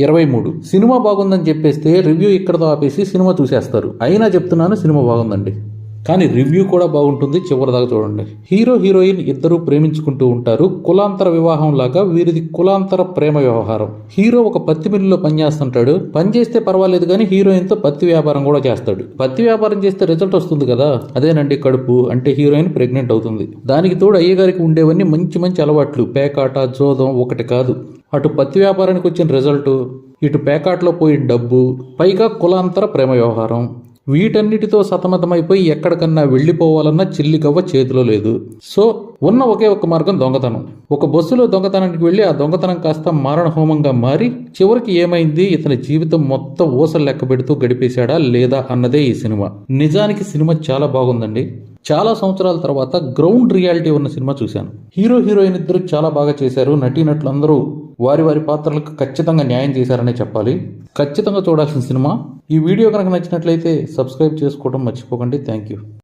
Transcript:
ఇరవై మూడు. సినిమా బాగుందని చెప్పేస్తే రివ్యూ ఇక్కడతో ఆపేసి సినిమా చూసేస్తారు. అయినా చెప్తున్నాను సినిమా బాగుందండి. కానీ రివ్యూ కూడా బాగుంటుంది చివరిదాకా చూడండి. హీరో హీరోయిన్ ఇద్దరు ప్రేమించుకుంటూ ఉంటారు. కులాంతర వివాహం లాగా వీరిది కులాంతర ప్రేమ వ్యవహారం. హీరో ఒక పత్తి మిల్లులో పనిచేస్తుంటాడు పని చేస్తే పర్వాలేదు కానీ హీరోయిన్తో పత్తి వ్యాపారం కూడా చేస్తాడు. పత్తి వ్యాపారం చేస్తే రిజల్ట్ వస్తుంది కదా? అదేనండి కడుపు అంటే హీరోయిన్ ప్రెగ్నెంట్ అవుతుంది. దానికి తోడు అయ్యగారికి ఉండేవన్నీ మంచి మంచి అలవాట్లు. పేకాట జోదం ఒకటి కాదు. అటు పత్తి వ్యాపారానికి వచ్చిన రిజల్ట్ ఇటు పేకాట్లో పోయిన డబ్బు పైగా కులాంతర ప్రేమ వ్యవహారం. వీటన్నిటితో సతమతమైపోయి ఎక్కడికన్నా వెళ్ళిపోవాలన్న చిల్లికవ్వ చేతిలో లేదు. సో ఉన్న ఒకే ఒక మార్గం దొంగతనం. ఒక బస్సులో దొంగతనానికి వెళ్ళి ఆ దొంగతనం కాస్త మారణ హోమంగా మారి చివరికి ఏమైంది? ఇతని జీవితం మొత్తం ఊసలు లెక్క పెడుతూ గడిపేశాడా లేదా అన్నదే ఈ సినిమా. నిజానికి సినిమా చాలా బాగుందండి. చాలా సంవత్సరాల తర్వాత గ్రౌండ్ రియాలిటీ ఉన్న సినిమా చూశాను. హీరో హీరోయిన్ ఇద్దరు చాలా బాగా చేశారు. నటీనటులందరూ వారి వారి పాత్రలకు ఖచ్చితంగా న్యాయం చేశారనే చెప్పాలి. ఖచ్చితంగా చూడాల్సిన సినిమా ఈ వీడియో కనుక నచ్చినట్లయితే సబ్స్క్రైబ్ చేసుకోవడం మర్చిపోకండి. Thank you.